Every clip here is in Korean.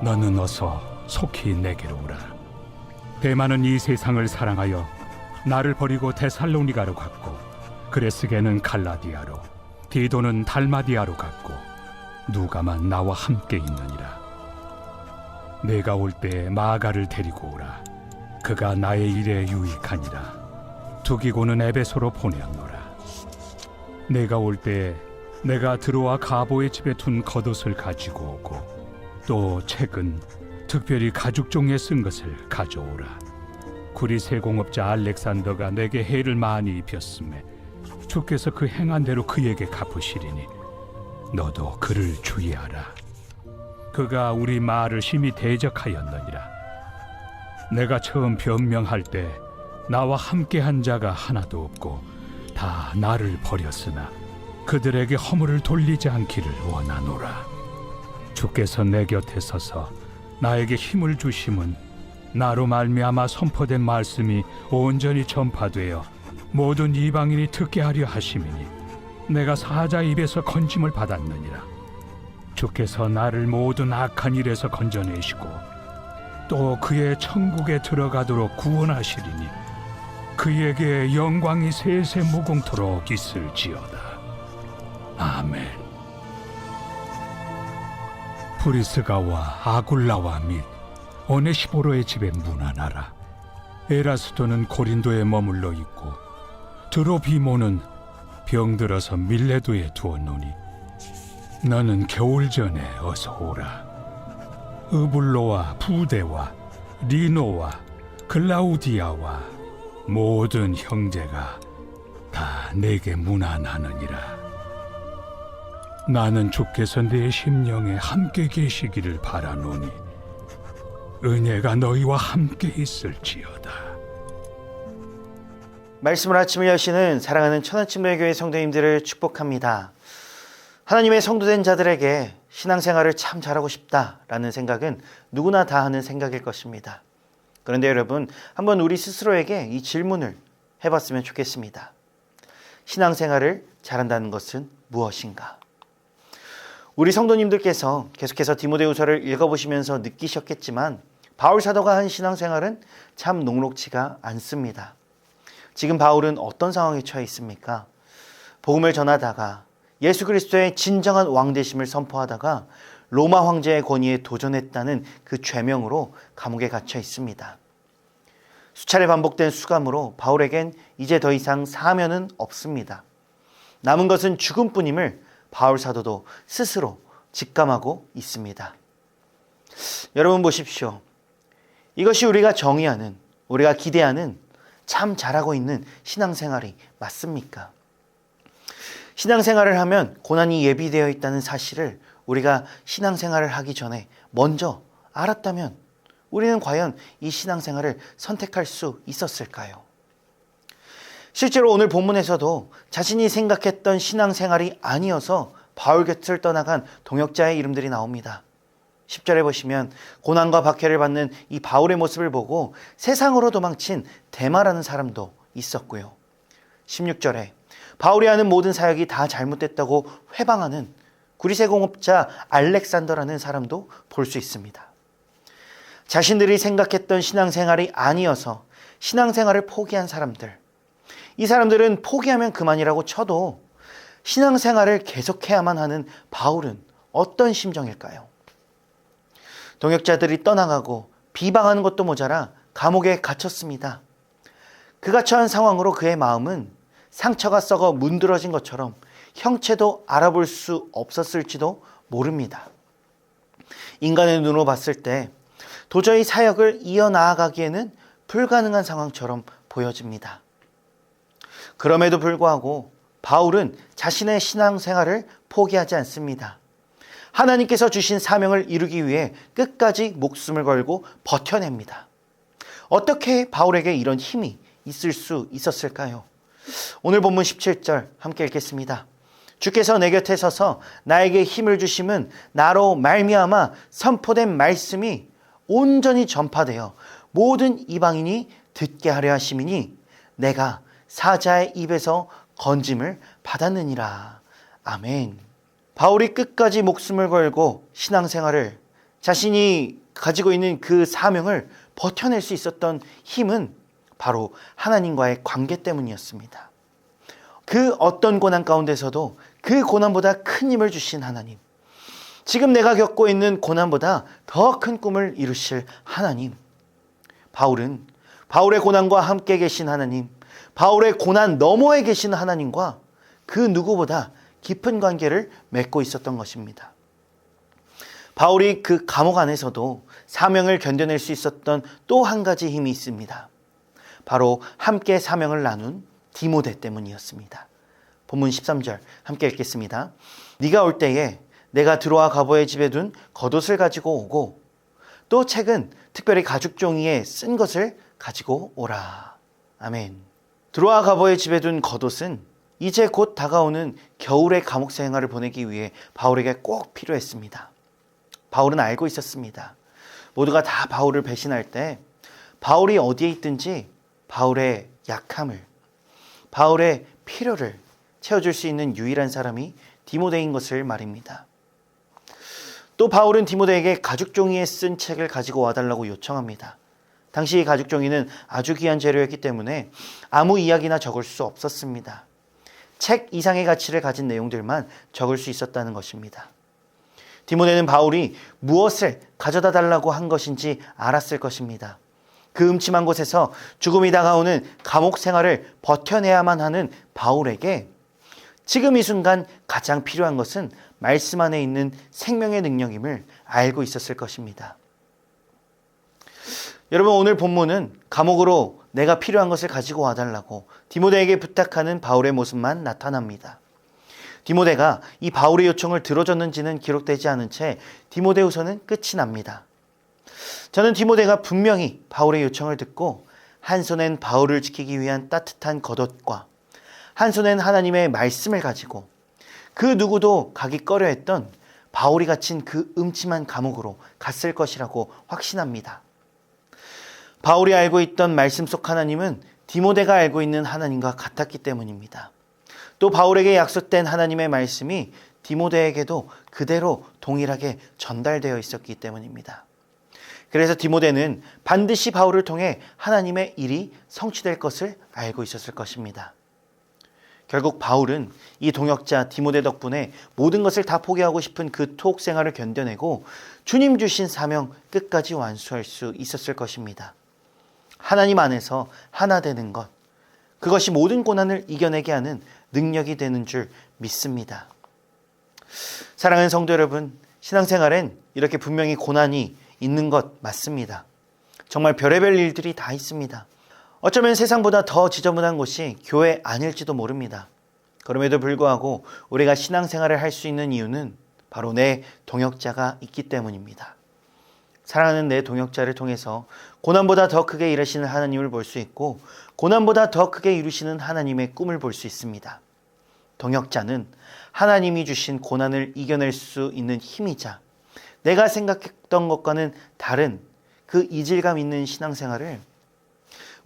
너는 어서 속히 내게로 오라. 대만은 이 세상을 사랑하여 나를 버리고 데살로니가로 갔고 그레스게는 갈라디아로 디도는 달마디아로 갔고 누가만 나와 함께 있느니라. 내가 올때 마가를 데리고 오라. 그가 나의 일에 유익하니라. 두기고는 에베소로 보내었노라. 내가 올때 내가 들어와 가보의 집에 둔 겉옷을 가지고 오고 또 책은 특별히 가죽 종이에 쓴 것을 가져오라. 구리 세 공업자 알렉산더가 내게 해를 많이 입혔음에 주께서 그 행한 대로 그에게 갚으시리니 너도 그를 주의하라. 그가 우리 말을 심히 대적하였느니라. 내가 처음 변명할 때 나와 함께한 자가 하나도 없고 다 나를 버렸으나 그들에게 허물을 돌리지 않기를 원하노라. 주께서 내 곁에 서서 나에게 힘을 주심은 나로 말미암아 선포된 말씀이 온전히 전파되어 모든 이방인이 듣게 하려 하심이니 내가 사자 입에서 건짐을 받았느니라. 주께서 나를 모든 악한 일에서 건져내시고 또 그의 천국에 들어가도록 구원하시리니 그에게 영광이 세세 무궁토록 있을지어다. 아멘. 브리스가와 아굴라와 및 오네시보로의 집에 문안하라. 에라스도는 고린도에 머물러 있고 드로비모는 병들어서 밀레도에 두었노니 너는 겨울 전에 어서 오라. 으블로와 부대와 리노와 글라우디아와 모든 형제가 다 내게 문안하느니라. 나는 주께서 내 심령에 함께 계시기를 바라노니 은혜가 너희와 함께 있을지어다. 말씀을 아침을 여시는 사랑하는 천안침례교회 성도님들을 축복합니다. 하나님의 성도된 자들에게 신앙생활을 참 잘하고 싶다라는 생각은 누구나 다 하는 생각일 것입니다. 그런데 여러분, 한번 우리 스스로에게 이 질문을 해봤으면 좋겠습니다. 신앙생활을 잘한다는 것은 무엇인가? 우리 성도님들께서 계속해서 디모데후서를 읽어보시면서 느끼셨겠지만 바울 사도가 한 신앙생활은 참 녹록지가 않습니다. 지금 바울은 어떤 상황에 처해 있습니까? 복음을 전하다가 예수 그리스도의 진정한 왕되심을 선포하다가 로마 황제의 권위에 도전했다는 그 죄명으로 감옥에 갇혀 있습니다. 수차례 반복된 수감으로 바울에겐 이제 더 이상 사면은 없습니다. 남은 것은 죽음뿐임을 바울 사도도 스스로 직감하고 있습니다. 여러분 보십시오. 이것이 우리가 정의하는, 우리가 기대하는 참 잘하고 있는 신앙생활이 맞습니까? 신앙생활을 하면 고난이 예비되어 있다는 사실을 우리가 신앙생활을 하기 전에 먼저 알았다면 우리는 과연 이 신앙생활을 선택할 수 있었을까요? 실제로 오늘 본문에서도 자신이 생각했던 신앙생활이 아니어서 바울 곁을 떠나간 동역자의 이름들이 나옵니다. 10절에 보시면 고난과 박해를 받는 이 바울의 모습을 보고 세상으로 도망친 대마라는 사람도 있었고요. 16절에 바울이 하는 모든 사역이 다 잘못됐다고 회방하는 구리세 공업자 알렉산더라는 사람도 볼 수 있습니다. 자신들이 생각했던 신앙생활이 아니어서 신앙생활을 포기한 사람들. 이 사람들은 포기하면 그만이라고 쳐도 신앙생활을 계속해야만 하는 바울은 어떤 심정일까요? 동역자들이 떠나가고 비방하는 것도 모자라 감옥에 갇혔습니다. 그가 처한 상황으로 그의 마음은 상처가 썩어 문드러진 것처럼 형체도 알아볼 수 없었을지도 모릅니다. 인간의 눈으로 봤을 때 도저히 사역을 이어나가기에는 불가능한 상황처럼 보여집니다. 그럼에도 불구하고 바울은 자신의 신앙생활을 포기하지 않습니다. 하나님께서 주신 사명을 이루기 위해 끝까지 목숨을 걸고 버텨냅니다. 어떻게 바울에게 이런 힘이 있을 수 있었을까요? 오늘 본문 17절 함께 읽겠습니다. 주께서 내 곁에 서서 나에게 힘을 주심은 나로 말미암아 선포된 말씀이 온전히 전파되어 모든 이방인이 듣게 하려 하심이니 내가 사자의 입에서 건짐을 받았느니라. 아멘. 바울이 끝까지 목숨을 걸고 신앙생활을 자신이 가지고 있는 그 사명을 버텨낼 수 있었던 힘은 바로 하나님과의 관계 때문이었습니다. 그 어떤 고난 가운데서도 그 고난보다 큰 힘을 주신 하나님. 지금 내가 겪고 있는 고난보다 더 큰 꿈을 이루실 하나님. 바울은 바울의 고난과 함께 계신 하나님, 바울의 고난 너머에 계신 하나님과 그 누구보다 깊은 관계를 맺고 있었던 것입니다. 바울이 그 감옥 안에서도 사명을 견뎌낼 수 있었던 또 한 가지 힘이 있습니다. 바로 함께 사명을 나눈 디모데 때문이었습니다. 본문 13절 함께 읽겠습니다. 네가 올 때에 내가 들어와 가보의 집에 둔 겉옷을 가지고 오고 또 책은 특별히 가죽 종이에 쓴 것을 가지고 오라. 아멘. 들어와 가보의 집에 둔 겉옷은 이제 곧 다가오는 겨울의 감옥 생활을 보내기 위해 바울에게 꼭 필요했습니다. 바울은 알고 있었습니다. 모두가 다 바울을 배신할 때 바울이 어디에 있든지 바울의 약함을, 바울의 필요를 채워줄 수 있는 유일한 사람이 디모데인 것을 말입니다. 또 바울은 디모데에게 가죽 종이에 쓴 책을 가지고 와달라고 요청합니다. 당시 이 가죽 종이는 아주 귀한 재료였기 때문에 아무 이야기나 적을 수 없었습니다. 책 이상의 가치를 가진 내용들만 적을 수 있었다는 것입니다. 디모데는 바울이 무엇을 가져다 달라고 한 것인지 알았을 것입니다. 그 음침한 곳에서 죽음이 다가오는 감옥 생활을 버텨내야만 하는 바울에게 지금 이 순간 가장 필요한 것은 말씀 안에 있는 생명의 능력임을 알고 있었을 것입니다. 여러분 오늘 본문은 감옥으로 내가 필요한 것을 가지고 와달라고 디모데에게 부탁하는 바울의 모습만 나타납니다. 디모데가 이 바울의 요청을 들어줬는지는 기록되지 않은 채 디모데후서는 끝이 납니다. 저는 디모데가 분명히 바울의 요청을 듣고 한 손엔 바울을 지키기 위한 따뜻한 겉옷과 한 손엔 하나님의 말씀을 가지고 그 누구도 가기 꺼려 했던 바울이 갇힌 그 음침한 감옥으로 갔을 것이라고 확신합니다. 바울이 알고 있던 말씀 속 하나님은 디모데가 알고 있는 하나님과 같았기 때문입니다. 또 바울에게 약속된 하나님의 말씀이 디모데에게도 그대로 동일하게 전달되어 있었기 때문입니다. 그래서 디모데는 반드시 바울을 통해 하나님의 일이 성취될 것을 알고 있었을 것입니다. 결국 바울은 이 동역자 디모데 덕분에 모든 것을 다 포기하고 싶은 그 투옥 생활을 견뎌내고 주님 주신 사명 끝까지 완수할 수 있었을 것입니다. 하나님 안에서 하나 되는 것, 그것이 모든 고난을 이겨내게 하는 능력이 되는 줄 믿습니다. 사랑하는 성도 여러분, 신앙생활엔 이렇게 분명히 고난이 있는 것 맞습니다. 정말 별의별 일들이 다 있습니다. 어쩌면 세상보다 더 지저분한 곳이 교회 아닐지도 모릅니다. 그럼에도 불구하고 우리가 신앙생활을 할 수 있는 이유는 바로 내 동역자가 있기 때문입니다. 사랑하는 내 동역자를 통해서 고난보다 더 크게 일하시는 하나님을 볼 수 있고 고난보다 더 크게 이루시는 하나님의 꿈을 볼 수 있습니다. 동역자는 하나님이 주신 고난을 이겨낼 수 있는 힘이자 내가 생각했던 것과는 다른 그 이질감 있는 신앙생활을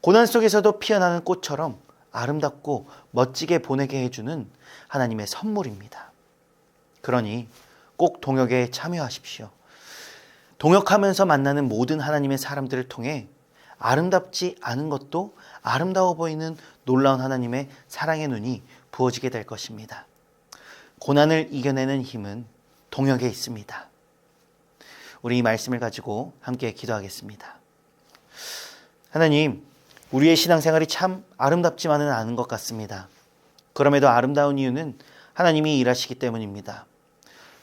고난 속에서도 피어나는 꽃처럼 아름답고 멋지게 보내게 해주는 하나님의 선물입니다. 그러니 꼭 동역에 참여하십시오. 동역하면서 만나는 모든 하나님의 사람들을 통해 아름답지 않은 것도 아름다워 보이는 놀라운 하나님의 사랑의 눈이 부어지게 될 것입니다. 고난을 이겨내는 힘은 동역에 있습니다. 우리 이 말씀을 가지고 함께 기도하겠습니다. 하나님, 우리의 신앙생활이 참 아름답지만은 않은 것 같습니다. 그럼에도 아름다운 이유는 하나님이 일하시기 때문입니다.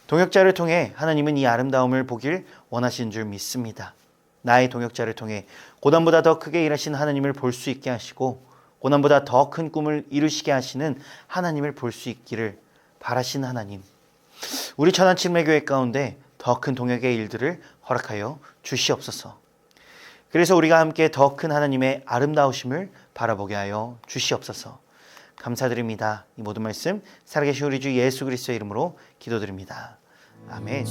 동역자를 통해 하나님은 이 아름다움을 보길 원하시는 줄 믿습니다. 나의 동역자를 통해 고난보다 더 크게 일하시는 하나님을 볼 수 있게 하시고 고난보다 더 큰 꿈을 이루시게 하시는 하나님을 볼 수 있기를 바라시는 하나님. 우리 천안 침례교회 가운데 더 큰 동역의 일들을 허락하여 주시옵소서. 그래서 우리가 함께 더 큰 하나님의 아름다우심을 바라보게 하여 주시옵소서. 감사드립니다. 이 모든 말씀 살아계신 우리 주 예수 그리스도의 이름으로 기도드립니다. 아멘.